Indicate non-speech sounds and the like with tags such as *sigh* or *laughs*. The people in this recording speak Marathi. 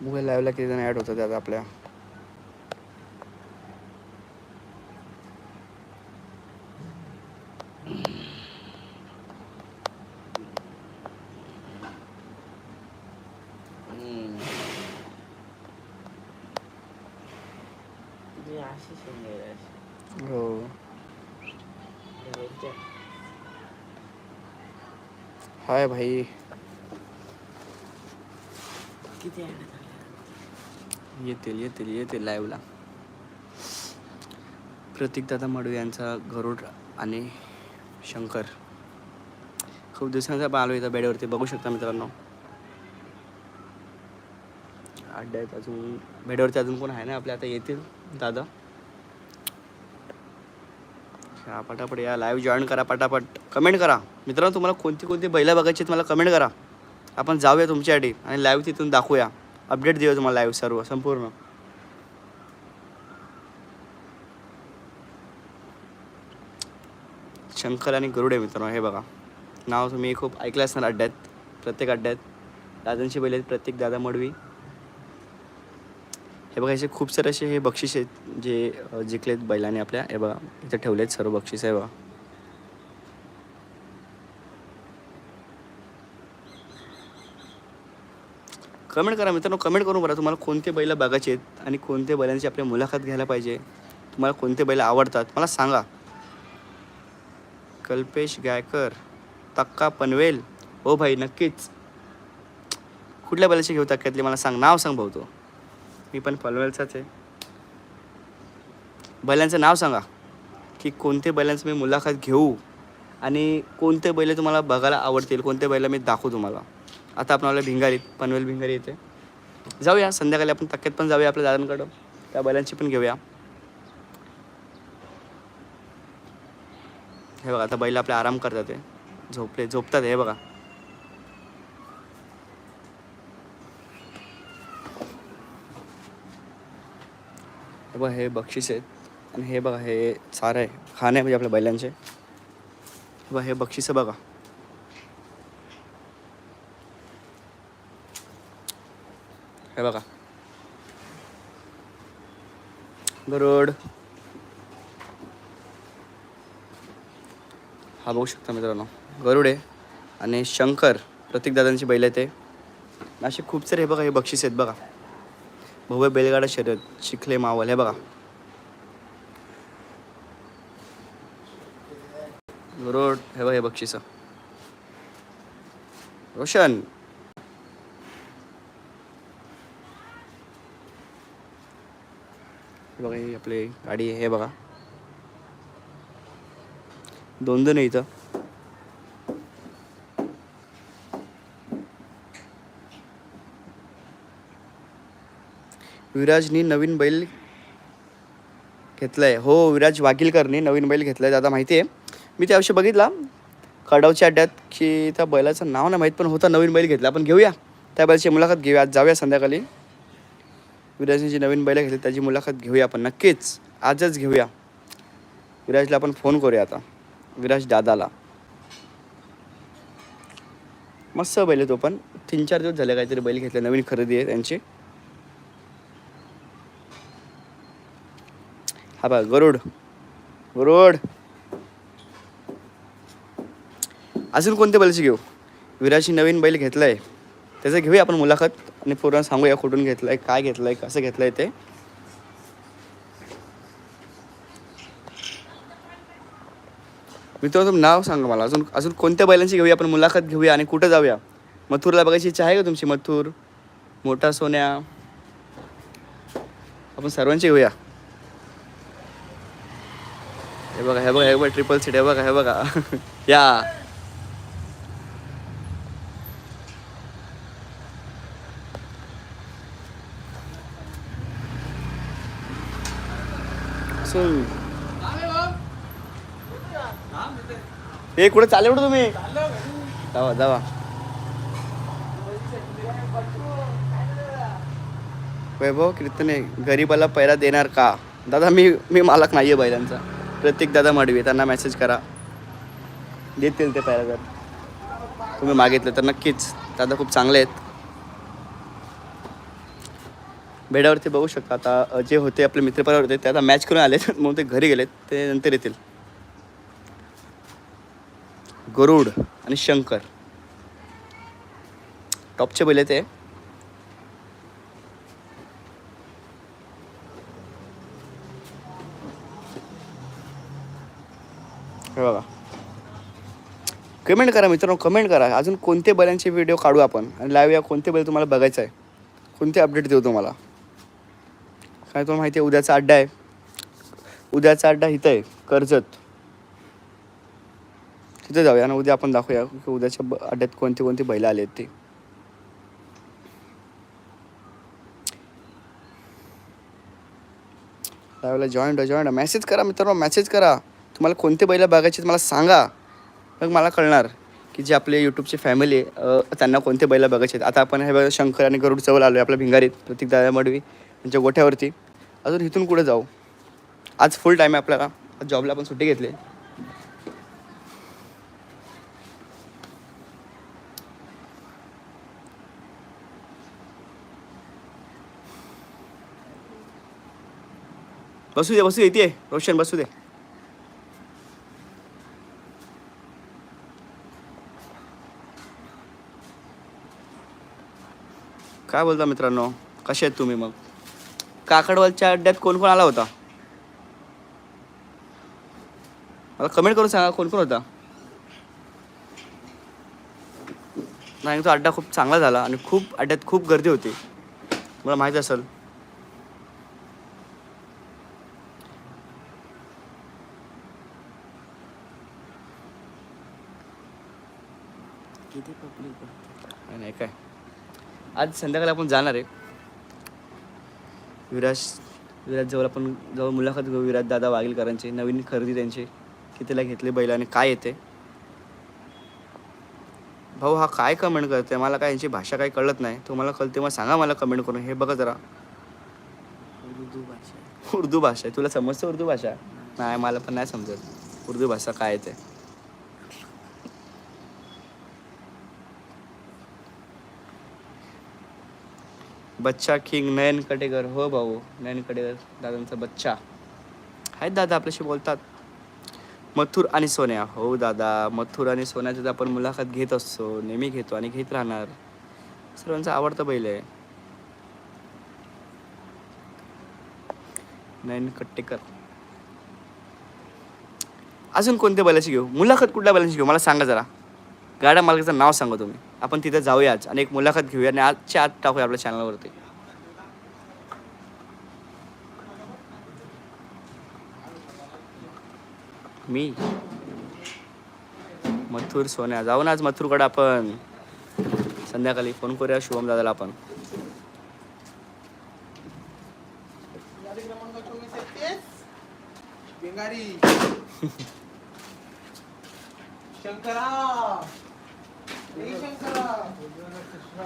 मोबाईल लाईव्हला किती जण ॲड होतात त्यात आपल्या. हो. हाय भाई किती येतील येतील येतील लाईव्हला प्रतीक दादा मडू यांचा गरुड आणि शंकर. खूप दिवसांचा आपण आलो इथं बेडवरती. बघू शकता मित्रांनो. अड्डा आहेत अजून. बेडवरती अजून कोण आहे ना आपल्या? आता येतील दादा. पटापट या लाईव्ह जॉईन करा पटापट. कमेंट करा. मित्रांनो तुम्हाला कोणती कोणती बैला बघायची मला कमेंट करा. आपण जाऊया तुमच्यासाठी आणि लाईव्ह तिथून दाखवूया. अपडेट देऊ तुम्हाला लाईव्ह सर्व संपूर्ण. शंकर आणि गरुड आहे मित्रांनो हे बघा. नाव तुम्ही खूप ऐकलं असणार अड्ड्यात प्रत्येक अड्ड्यात. दादांशी बैल आहेत प्रत्येक दादा मडवी. हे बघा असे खूप सारे असे हे बक्षीस आहेत जे जिंकलेत बैलाने आपल्या. हे बघा इथं ठेवलेत सर्व बक्षीस आहे बघा. कमेंट करा मित्रांनो कमेंट करून बघा तुम्हाला कोणते बैल बघायचे आहेत आणि कोणते बैलांची आपली मुलाखत घ्यायला पाहिजे तुम्हाला कोणते बैल आवडतात मला सांगा. कल्पेश गायकर तक्का पनवेल हो भाई नक्कीच. कुठल्या बैलाची घेऊ तक्क्यातली मला सांग नाव सांग भाऊ तो. मी पण पनवेलचाच आहे. बैलांचं नाव सांगा की कोणते बैलांचं मी मुलाखत घेऊ आणि कोणते बैल तुम्हाला बघायला आवडतील कोणते बैल मी दाखवू तुम्हाला. आता आपण आपल्या भिंगारीत. पनवेल भिंगारी येते जाऊया. संध्याकाळी आपण तक्क्यात पण जाऊया आपल्या दादांकडं. त्या बैलांची पण घेऊया. हे बघा आता बैल आपले आराम करतात ते झोपले झोपतात हे बघा. हे बघा हे बक्षीस आहेत. आणि हे बघा हे सारं आहे. खाणे म्हणजे आपल्या बैलांचे. बघा हे बक्षीस बघा. हे बघा. गरुड हा बघू शकता मित्रांनो. गरुड आहे आणि शंकर प्रतीक दादांची बैल आहे ते. असे खूप सारे हे बघा हे बक्षीस आहेत बघा. भव्य बैलगाडा शर्यत चिखले मावल हे बघा. गरुड हे बघा हे बक्षीस. रोशन. हे बघा ही आपली गाडी आहे हे बघा. दोन दोन आहे इथं. विराजनी नवीन बैल घेतलाय. हो विराज वागिलकरनी नवीन बैल घेतलाय दादा माहिती आहे. मी त्याविषयी बघितला. खडावच्या अड्ड्यात की त्या बैलाचं नाव नाही माहीत पण होता नवीन बैल घेतला. आपण घेऊया. त्या बैलाची मुलाखत घेऊया. आज जाऊया संध्याकाळी. विराजने जी नवीन बैल घेतली त्याची मुलाखत घेऊया आपण. नक्कीच आजच घेऊया. विराजला आपण फोन करूया आता. विराज दादाला. मस्त बैल आहे तो पण. तीन चार दिवस झाले काहीतरी बैल घेतले नवीन खरेदी आहे त्यांची. हा बा गरुड. गरुड. अजून कोणते बैलची घेऊ? विराजची नवीन बैल घेतलाय. त्याचं घेऊया आपण मुलाखत. आणि पूर्ण सांगूया कुठून घेतलंय काय घेतलंय कसं घेतलंय ते? मी तुम्ही नाव सांगा मला. अजून अजून कोणत्या बैलांची घेऊया आपण? मुलाखत घेऊया आणि कुठं जाऊया? मथुरला बघायची इच्छा आहे का तुमची? मथुर मोठा सोन्या? आपण सर्वांची घेऊया. हे बघा हे बघा हे बघा ट्रिपल सीट हे बघा हे बघा. *laughs* या. सुन हे कुठे चालले कुठे तुम्ही? जावा जावा. वैभव कीर्तने गरीबाला पैरा देणार का? दादा मी मी मालक नाही आहे बैलांचा. प्रत्येक दादा मडवी त्यांना मेसेज करा. देतील ते पैरा जर. तुम्ही मागितलं तर नक्कीच. दादा खूप चांगले आहेत. बेडावरती बघू शकता. आता जे होते आपले मित्रपरिवार होते ते आता मॅच करून आले *laughs* म्हणून ते घरी गेलेत. ते नंतर येतील. गरुड आणि शंकर. टॉपचे बैल ते. हे बघा. कमेंट करा मित्रांनो कमेंट करा. अजून कोणते बैलांचे व्हिडिओ काढू आपण? आणि लाईव्ह या कोणते बैल तुम्हाला बघायचं आहे कोणते अपडेट देऊ तुम्हाला? काय तुम्हाला माहिती आहे उद्याचा अड्डा आहे. उद्याचा अड्डा इथं आहे कर्जत. तिथे जाऊया आणि उद्या आपण दाखवूया की उद्याच्या अड्ड्यात कोणते कोणते बैल आले आहेत ते. त्यावेळेला जॉईंट जॉईंट मेसेज करा मित्रांनो मेसेज करा. तुम्हाला कोणते बैल बघायचे मला सांगा. मग मला कळणार की जे आपले यूट्यूबचे फॅमिली आहे त्यांना कोणते बैल बघायचे आहेत. आता आपण हे बघा शंकर आणि गरुड चवल आलो आहे आपल्या भिंगारीत प्रतीक दादा मडवी. त्यांच्या गोठ्यावरती. अजून इथून कुठे जाऊ. आज फुल टाईम आहे आपल्याला. आज जॉबला आपण सुट्टी घेतली. बसू दे बसू दे रोशन बसू दे. काय बोलता मित्रांनो? कसे आहेत तुम्ही मग? काकडवालच्या अड्ड्यात कोण कोण आला होता? मला कमेंट करून सांगा कोण कोण होता? नाही तो अड्डा खूप चांगला झाला आणि खूप अड्ड्यात खूप गर्दी होती. मला माहीत असेल. किती पब्लिक नाही काय? आज संध्याकाळी आपण जाणार आहे. विराज विराज जवळ आपण जवळ मुलाखत घेऊ. विराज दादा वागीलकरांची नवीन खरेदी त्यांची. कितीला घेतली बैल आणि काय येते? भाऊ हा काय कमेंट करते मला काय यांची भाषा काही कळत नाही. तुम्हाला कळते मग सांगा मला कमेंट करून. हे बघा जरा. उर्दू भाषा. उर्दू भाषा आहे. तुला समजतं उर्दू भाषा? नाही मला पण नाही समजत. उर्दू भाषा काय आहे बच्चा किंग नयन कटेकर हो भाऊ नयन कटेकर दादांचा बच्चा. आहेत दादा आपल्याशी बोलतात. मथुर आणि सोन्या. हो दादा मथुर आणि सोन्याचं तर आपण मुलाखत घेत असतो. नेहमी घेतो आणि घेत राहणार. सर्वांचा आवडतं बैल आहे. नयन कट्टेकर. अजून कोणत्या बैलाची घेऊ? मुलाखत कुठल्या बैलांची घेऊ? मला सांगा जरा. गाड्या मालकाचं नाव सांगा तुम्ही. आपण तिथे जाऊया आज आणि एक मुलाखत घेऊया आणि आजच्या आत टाकूया आपल्या चॅनलवरती. मी? मथुर सोन्या. जाऊ ना आज मथुरकडे आपण. संध्याकाळी फोन करूया शुभम दादाला आपण. *laughs* शंकरा. శ్రీశంకర కృష్ణ